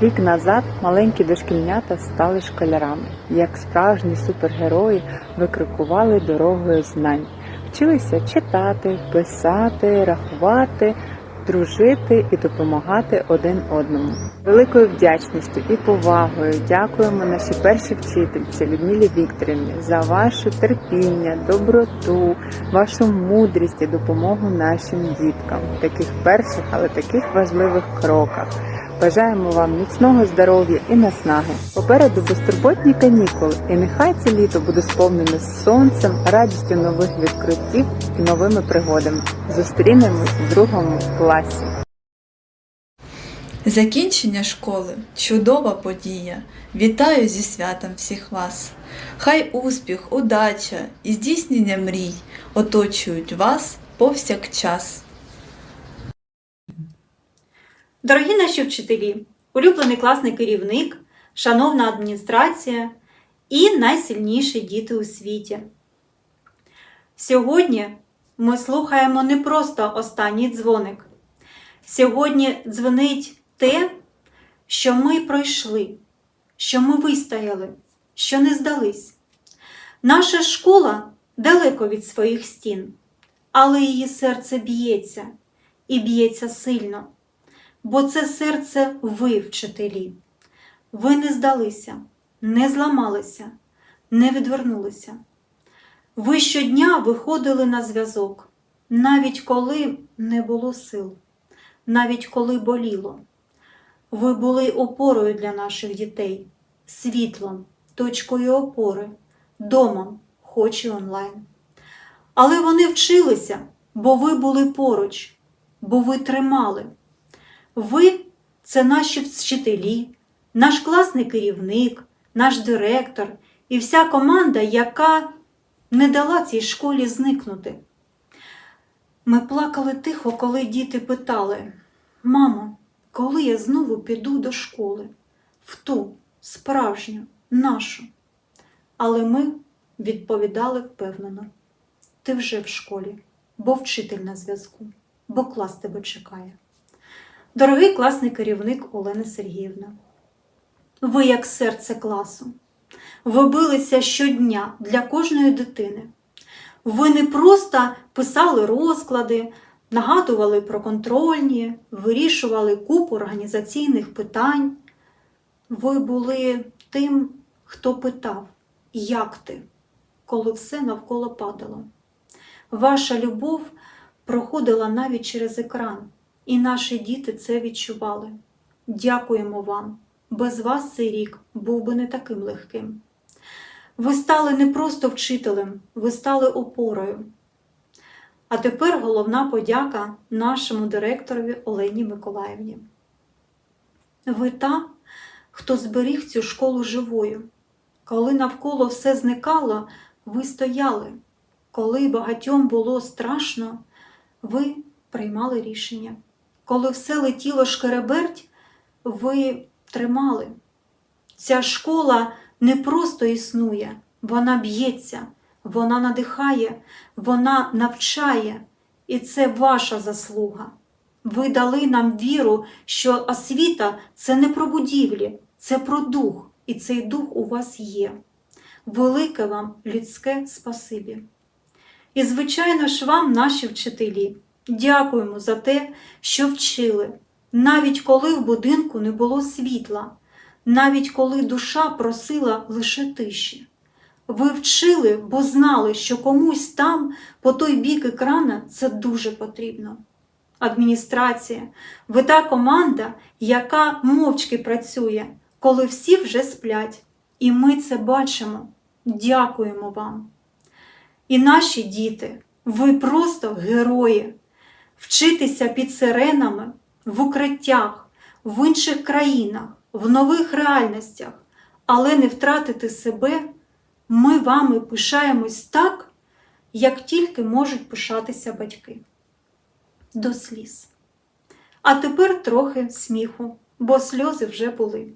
Рік назад маленькі дошкільнята стали школярами. Як справжні супергерої викрикували дорогою знань. Вчилися читати, писати, рахувати, дружити і допомагати один одному. Великою вдячністю і повагою дякуємо нашій першій вчительці Людмилі Вікторівні за ваше терпіння, доброту, вашу мудрість і допомогу нашим діткам в таких перших, але таких важливих кроках. Бажаємо вам міцного здоров'я і наснаги. Попереду безтурботні канікули, і нехай це літо буде сповнене сонцем, радістю нових відкриттів і новими пригодами. Зустрінемось в другому класі. Закінчення школи чудова подія. Вітаю зі святом всіх вас. Хай успіх, удача і здійснення мрій оточують вас повсякчас. Дорогі наші вчителі, улюблений класний керівник, шановна адміністрація і найсильніші діти у світі. Сьогодні ми слухаємо не просто останній дзвоник. Сьогодні дзвонить те, що ми пройшли, що ми вистояли, що не здались. Наша школа далеко від своїх стін, але її серце б'ється і б'ється сильно бо це серце ви, вчителі. Ви не здалися, не зламалися, не відвернулися. Ви щодня виходили на зв'язок, навіть коли не було сил, навіть коли боліло. Ви були опорою для наших дітей, світлом, точкою опори, домом, хоч і онлайн. Але вони вчилися, бо ви були поруч, бо ви тримали. Ви це наші вчителі, наш класний керівник, наш директор і вся команда, яка не дала цій школі зникнути. Ми плакали тихо, коли діти питали: Мамо, коли я знову піду до школи? В ту справжню, нашу. Але ми відповідали впевнено: ти вже в школі, бо вчитель на зв'язку, бо клас тебе чекає. Дорогий класний керівник Олена Сергіївна, ви як серце класу. Ви билися щодня для кожної дитини. Ви не просто писали розклади, нагадували про контрольні, вирішували купу організаційних питань. Ви були тим, хто питав, як ти, коли все навколо падало. Ваша любов проходила навіть через екран. І наші діти це відчували. Дякуємо вам. Без вас цей рік був би не таким легким. Ви стали не просто вчителем, ви стали опорою. А тепер головна подяка нашому директорові Олені Миколаївні. Ви та, хто зберіг цю школу живою. Коли навколо все зникало, ви стояли. Коли багатьом було страшно, ви приймали рішення. Коли все летіло шкереберть, ви тримали. Ця школа не просто існує, вона б'ється, вона надихає, вона навчає, і це ваша заслуга. Ви дали нам віру, що освіта це не про будівлі, це про дух, і цей дух у вас є. Велике вам людське спасибі. І, звичайно ж, вам, наші вчителі. Дякуємо за те, що вчили, навіть коли в будинку не було світла, навіть коли душа просила лише тиші. Ви вчили, бо знали, що комусь там, по той бік екрана, це дуже потрібно. Адміністрація, ви та команда, яка мовчки працює, коли всі вже сплять. І ми це бачимо. Дякуємо вам. І наші діти, ви просто герої вчитися під сиренами в укриттях, в інших країнах, в нових реальностях, але не втратити себе, ми вами пишаємось так, як тільки можуть пишатися батьки. До сліз. А тепер трохи сміху, бо сльози вже були.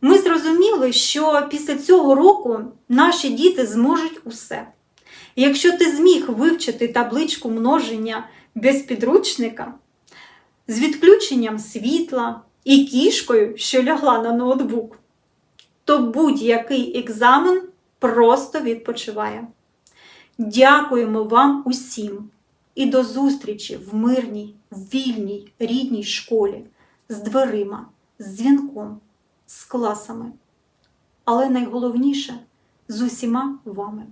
Ми зрозуміли, що після цього року наші діти зможуть усе. Якщо ти зміг вивчити табличку множення без підручника, з відключенням світла, і кішкою, що лягла на ноутбук, то будь-який екзамен просто відпочиває. Дякуємо вам усім і до зустрічі в мирній, вільній, рідній школі з дверима, з дзвінком, з класами. Але найголовніше з усіма вами.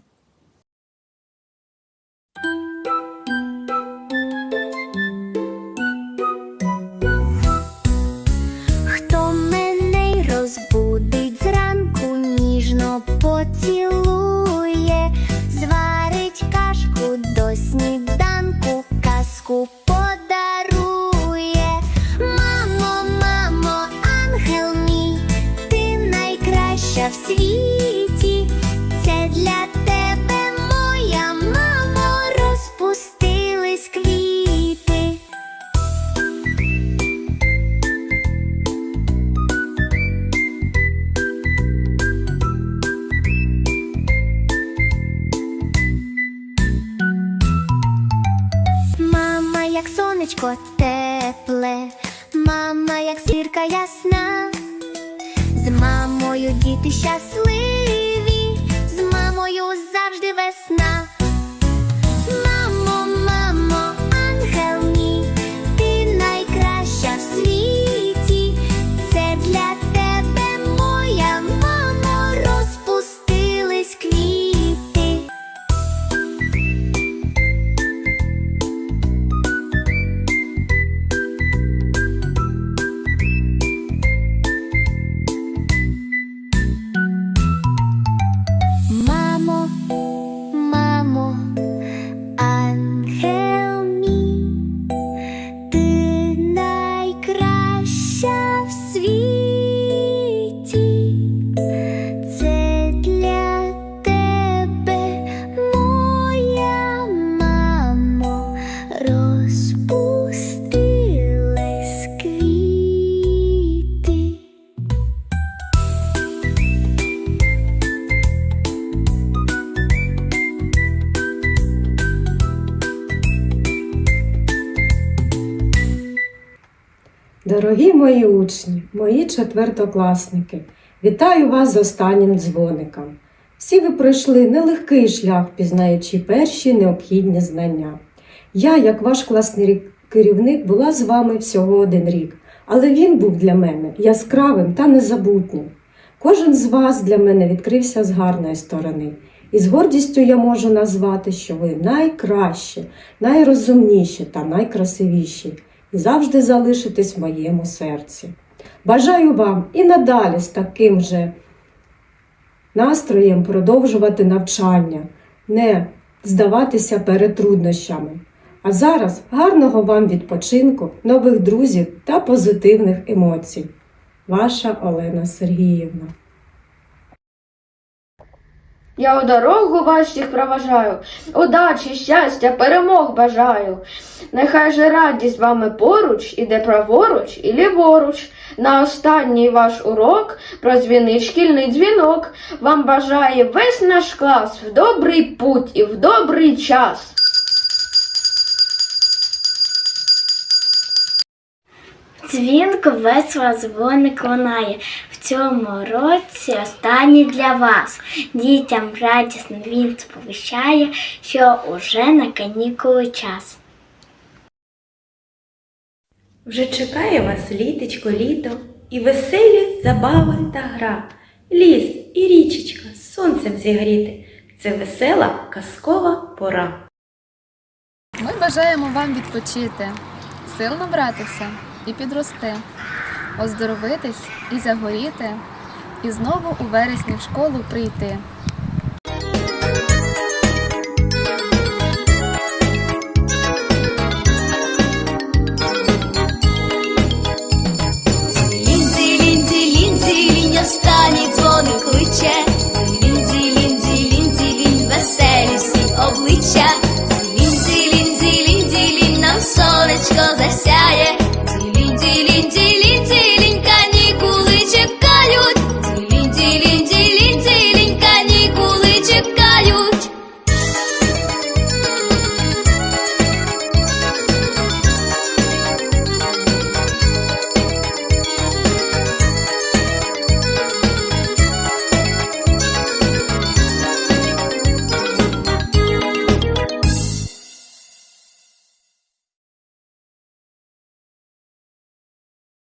В світі. Це для тебе, моя мамо, розпустились квіти. Мама, як сонечко мамою діти Дорогі мої учні, мої четвертокласники, вітаю вас з останнім дзвоником. Всі ви пройшли нелегкий шлях, пізнаючи перші необхідні знання. Я, як ваш класний керівник, була з вами всього один рік, але він був для мене яскравим та незабутнім. Кожен з вас для мене відкрився з гарної сторони, і з гордістю я можу назвати, що ви найкращі, найрозумніші та найкрасивіші завжди залишитесь в моєму серці. Бажаю вам і надалі з таким же настроєм продовжувати навчання, не здаватися перед труднощами. А зараз гарного вам відпочинку, нових друзів та позитивних емоцій. Ваша Олена Сергіївна. Я у дорогу вас всіх проважаю, удачі, щастя, перемог бажаю. Нехай же радість вами поруч, іде праворуч і ліворуч. На останній ваш урок прозвінить шкільний дзвінок. Вам бажає весь наш клас в добрий путь і в добрий час. Дзвінко весело дзвоник лунає. В цьому році останній для вас. Дітям радісно він сповіщає, що уже на канікули час. Вже чекає вас літечко, літо, і веселі забави та гра, ліс і річечка з сонцем зігріти. Це весела казкова пора. Ми бажаємо вам відпочити, сил набратися і підрости, оздоровитись і загоріти, і знову у вересні в школу прийти. Обличчя. Дзілінь, дзілінь, дзілінь, дзілінь, нам сонечко засяє.